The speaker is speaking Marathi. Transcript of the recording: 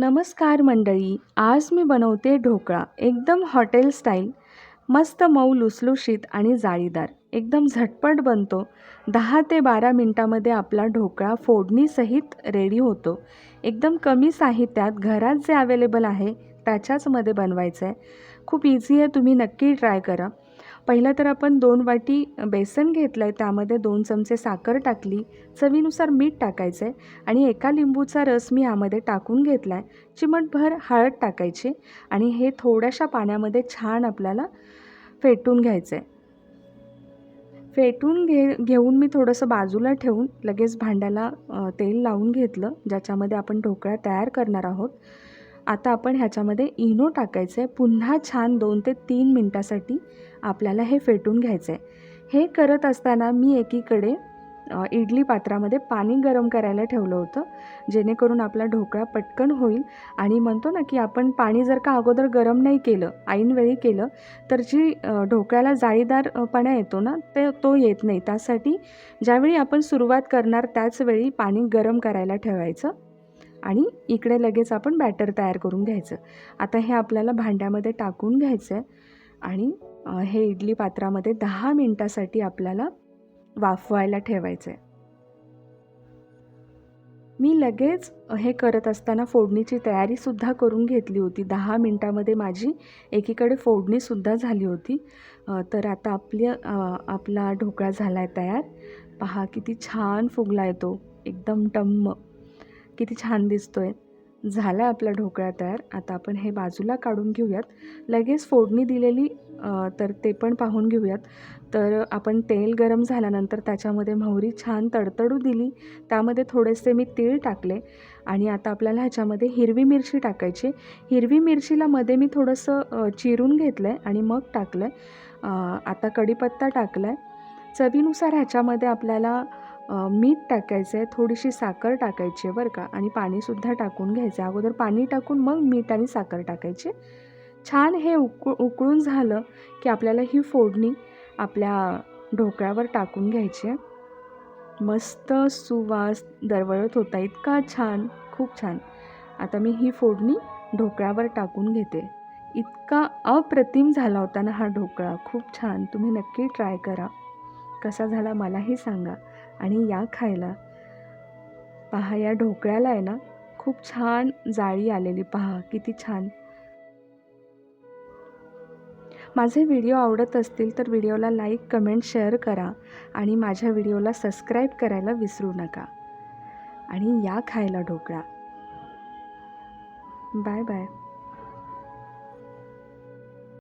नमस्कार मंडळी आज मी बनवते ढोकळा एकदम हॉटेल स्टाईल मस्त मऊ लुसलुशीत आणि जाळीदार. एकदम झटपट बनतो. दहा ते बारा मिनटामध्ये आपला ढोकळा फोडणीसहित रेडी होतो. एकदम कमी साहित्यात घरात जे अवेलेबल आहे त्याच्याचमध्ये बनवायचं आहे खूप इझी आहे तुम्ही नक्की ट्राय करा. पहिलं तर आपण दोन वाटी बेसन घेतलं आहे त्यामध्ये दोन चमचे साखर टाकली चवीनुसार मीठ टाकायचं आहे आणि एका लिंबूचा रस मी यामध्ये टाकून घेतला आहे चिमटभर हळद टाकायची आणि हे थोड्याशा पाण्यामध्ये छान आपल्याला फेटून घ्यायचं आहे फेटून घे घेऊन मी थोडंसं बाजूला ठेवून लगेच भांड्याला तेल लावून घेतलं ज्याच्यामध्ये आपण ढोकळा तयार करणार आहोत. आता आपण ह्याच्यामध्ये इनो टाकायचं आहे पुन्हा छान दोन ते तीन मिनटासाठी आपल्याला हे फेटून घ्यायचं आहे हे करत असताना मी एकीकडे इडली पात्रामध्ये पाणी गरम करायला ठेवलं होतं जेणेकरून आपला ढोकळा पटकन होईल. आणि म्हणतो ना की आपण पाणी जर का अगोदर गरम नाही केलं ऐनवेळी केलं तर जी ढोकळ्याला जाळीदारपणा येतो ना ते तो येत नाही. त्यासाठी ज्यावेळी आपण सुरुवात करणार त्याचवेळी पाणी गरम करायला ठेवायचं. आणि इकडे लगेच आपण बॅटर तयार करून घ्यायचं. आता हे आपल्याला भांड्यामध्ये टाकून घ्यायचं आहे आणि हे इडली पात्रामध्ये दहा मिनटासाठी आपल्याला वाफवायला ठेवायचं आहे मी लगेच हे करत असताना फोडणीची तयारीसुद्धा करून घेतली होती. दहा मिनटामध्ये माझी एकीकडे फोडणीसुद्धा झाली होती. तर आता आपली आपला ढोकळा झाला आहे तयार. पहा किती छान फुगला येतो एकदम टम्म. किती छान दिसतो आहे झाला आहे आपला ढोकळा तयार. आता आपण हे बाजूला काढून घेऊयात. लगेच फोडणी दिलेली तर ते पण पाहून घेऊयात. तर आपण तेल गरम झाल्यानंतर त्याच्यामध्ये मोहरी छान तडतडू दिली. त्यामध्ये थोडेसे मी तीळ टाकले. आणि आता आपल्याला ह्याच्यामध्ये हिरवी मिरची टाकायची. हिरवी मिरचीला मध्ये मी थोडंसं चिरून घेतलं आहे आणि मग टाकलं आहे आता कढीपत्ता टाकला आहे चवीनुसार ह्याच्यामध्ये आपल्याला मीठ टाकायचं आहे थोडीशी साखर टाकायची आहे बरं का आणि पाणीसुद्धा टाकून घ्यायचं. आहे अगोदर पाणी टाकून मग मीठ आणि साखर टाकायची. छान हे उकळ उकळून झालं की आपल्याला ही फोडणी आपल्या ढोकळ्यावर टाकून घ्यायची. आहे मस्त सुवास दरवळत होता इतका छान खूप छान. आता मी ही फोडणी ढोकळ्यावर टाकून घेते. इतका अप्रतिम झाला होता ना हा ढोकळा खूप छान. तुम्ही नक्की ट्राय करा. कसा झाला मलाही सांगा. आणि या खायला. पहा या ढोकळ्याला आहे ना खूप छान जाळी आलेली. पहा किती छान. माझे व्हिडिओ आवडत असतील तर व्हिडिओला लाईक कमेंट शेअर करा आणि माझ्या व्हिडिओला सबस्क्राईब करायला विसरू नका. आणि या खायला ढोकळा. Bye bye.